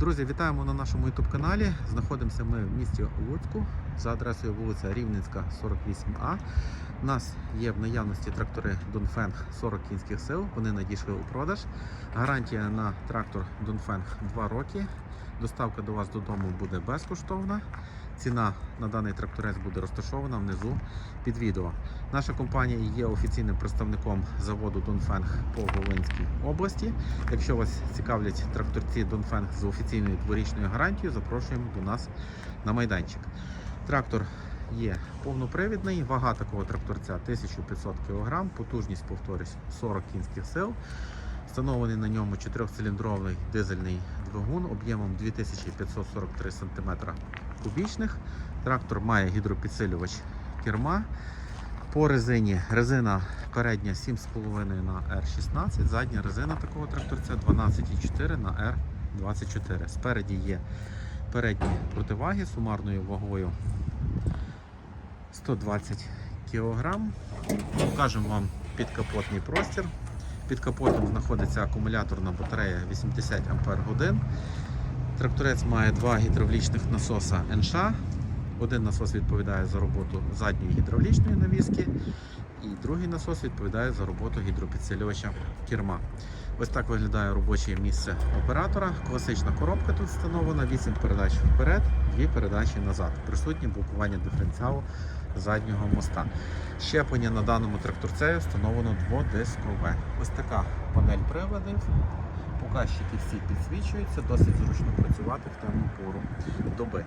Друзі, вітаємо на нашому YouTube каналі. Знаходимося ми в місті Луцьку за адресою вулиця Рівненська, 48А. У нас є в наявності трактори Дунфенг 40 кінських сил. Вони надійшли у продаж. Гарантія на трактор Дунфенг 2 роки. Доставка до вас додому буде безкоштовна. Ціна на даний тракторець буде розташована внизу під відео. Наша компанія є офіційним представником заводу Дунфенг по Волинській області. Якщо вас цікавлять тракторці Донфенг з офіційною дворічною гарантією, запрошуємо до нас на майданчик. Трактор є повнопривідний, вага такого тракторця 1500 кг, потужність, повторюсь, 40 кінських сил. Встановлений на ньому 4-циліндровий дизельний двигун об'ємом 2543 см кубічних. Трактор має гідропідсилювач керма. По резині резина передня 7,5 на R16, задня резина такого тракторця 12,4 на R24. Спереді є передні противаги сумарною вагою 120 кг. Покажемо вам підкапотний простір. Під капотом знаходиться акумуляторна батарея 80 Ах. Тракторець має два гідравлічних насоса НШ. Один насос відповідає за роботу задньої гідравлічної навіски, і другий насос відповідає за роботу гідропідсилювача керма. Ось так виглядає робоче місце оператора. Класична коробка тут встановлена, 8 передач вперед, 2 передачі назад. Присутнє блокування диференціалу заднього моста. Щеплення на даному тракторцеві встановлено дводискове. Ось така панель приладів. Показчики всі підсвічуються, досить зручно працювати в темну пору доби.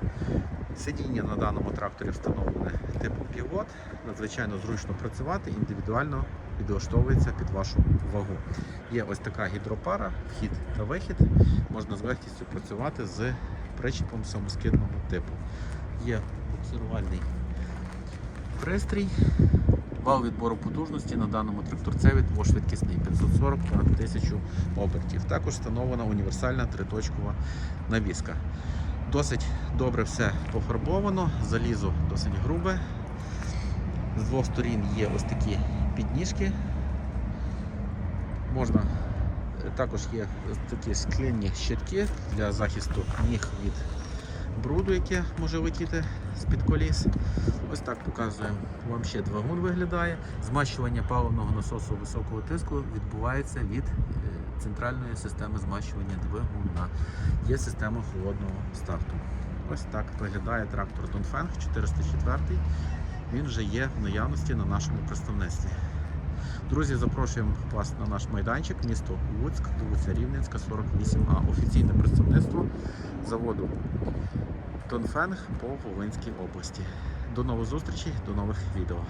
Сидіння на даному тракторі встановлене типу півот. Надзвичайно зручно працювати, індивідуально підлаштовується під вашу вагу. Є ось така гідропара, вхід та вихід. Можна з легкістю працювати з причіпом самоскидного типу. Є буксирувальний пристрій. Вал відбору потужності на даному тракторцеві двошвидкісний 540 на 1000 обертів. Також встановлена універсальна триточкова навіска. Досить добре все пофарбовано, залізо досить грубе. З двох сторін є ось такі підніжки. Можна е, також є такі скляні щитки для захисту ніг від бруду, яке може летіти з-під коліс. Ось так показуємо. Вам ще двигун виглядає. Змащування паливного насосу високого тиску відбувається від е, центральної системи змащування двигуна. Є система холодного старту. Ось так виглядає трактор Dongfeng 404. Він вже є в наявності на нашому представництві. Друзі, запрошуємо вас на наш майданчик, місто Луцьк, вулиця Рівненська, 48А. Офіційне представництво заводу Донфенг по Волинській області. До нових зустрічей, до нових відео.